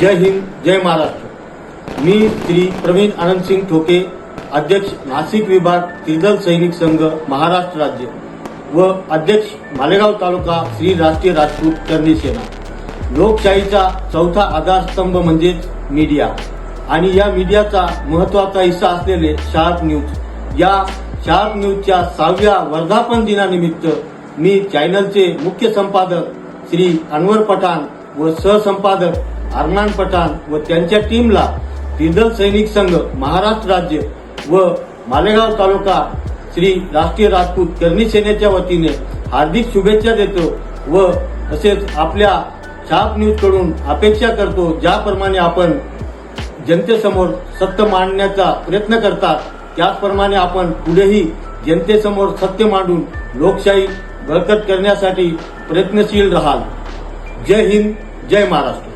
जय हिंद जय महाराष्ट्र. मी श्री प्रवीण आनंदसिंग ठोके अध्यक्ष नाशिक विभाग त्रिदल सैनिक संघ महाराष्ट्र राज्य व अध्यक्ष मालेगाव तालुका श्री राष्ट्रीय राजपूत करणी सेना. लोकशाहीचा चौथा आधारस्तंभ म्हणजेच मीडिया. आणि या मीडियाचा महत्त्वाचा हिस्सा असलेले शार्प न्यूज. या शार्प न्यूजच्या सहाव्या वर्धापन दिनानिमित्त मी चॅनलचे मुख्य संपादक श्री अनवर पठाण व सहसंपादक अरमान पठाण व त्यांच्या टीमला त्रिदल सैनिक संघ महाराष्ट्र राज्य व मालेगाव तालुका श्री राष्ट्रीय राजपूत करणी सेनेच्या वतीने हार्दिक शुभेच्छा देतो व तसेच आपल्या छाप न्यूजकडून अपेक्षा करतो ज्याप्रमाणे आपण जनतेसमोर सत्य मांडण्याचा प्रयत्न करतात त्याचप्रमाणे आपण पुढेही जनतेसमोर सत्य मांडून लोकशाही बळकट करण्यासाठी प्रयत्नशील राहाल. जय हिंद जय महाराष्ट्र.